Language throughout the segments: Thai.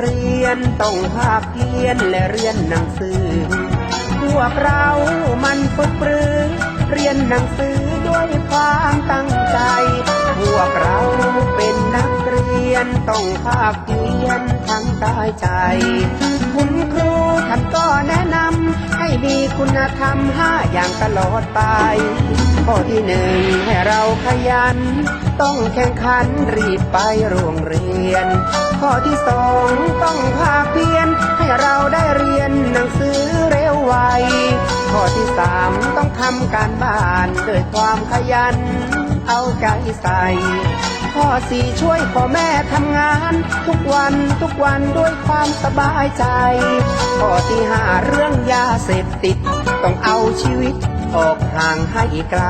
เรียนต้องภาคเพียนและเรียนหนังสือ พวกเรามันฝึกปรือเรียนหนังสือด้วยความตั้งใจ พวกเราเป็นนักเรียนต้องภาคเพียนทั้งตายใจ คุณครูท่านก็แนะนำ มีคุณธรรมห้าอย่างตลอดไป ข้อที่หนึ่งให้เราขยัน ต้องแข่งขันรีบไปโรงเรียน ข้อที่สองต้องภาคเพียน ให้เราได้เรียนหนังสือเร็วไว ข้อที่สามต้องทำการบ้านด้วยความขยัน เอาใจใส่ข้อสี่ช่วยพ่อแม่ทำงาน ทุกวันทุกวันด้วยความสบายใจข้อที่ห้าเรื่องยาเสพติด ต้องเอาชีวิตออกห่างให้ไกล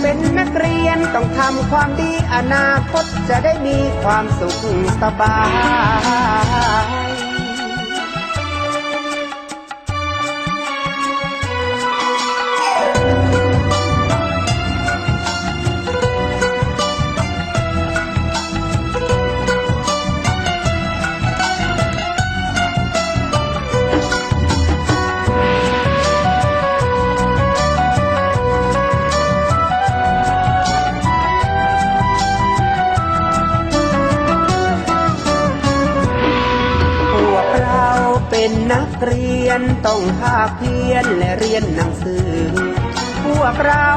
เป็นนักเรียนต้องทำความดีอนาคตจะได้มีความสุขสบาย เป็นนักเรียนต้องภาคเพียนและเรียนหนังสือ พวกเรา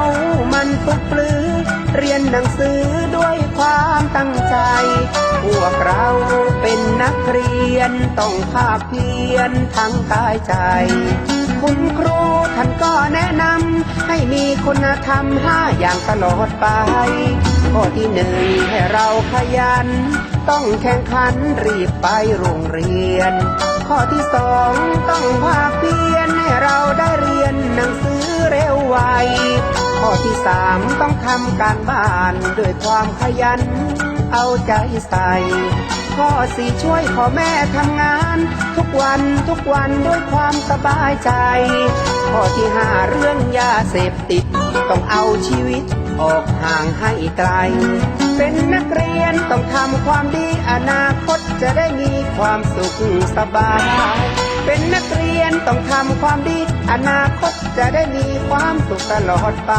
มันฝึกปลือ เรียนหนังสือด้วยความตั้งใจ พวกเราเป็นนักเรียนต้องภาคเพียนทั้งกายใจ คุณครูท่านก็แนะนำให้มีคุณธรรมห้าอย่างตลอดไป ที่หนึ่งให้เราขยัน ต้องแข่งขันรีบไปโรงเรียน ข้อที่สองต้องภาคเพียนให้เราได้เรียนหนังสือเร็วไว ข้อที่สามต้องทำการบ้านด้วยความขยัน เอาใจใส่ข้อสี่ช่วยพ่อแม่ทำงาน ทุกวันทุกวันด้วยความสบายใจ ข้อที่ห้าเรื่องยาเสพติด ต้องเอาชีวิต ออกห่างให้ไกล เป็นนักเรียนต้องทำความดีอนาคตจะได้มีความสุขสบาย เป็นนักเรียนต้องทำความดี อนาคตจะได้มีความสุขตลอดไป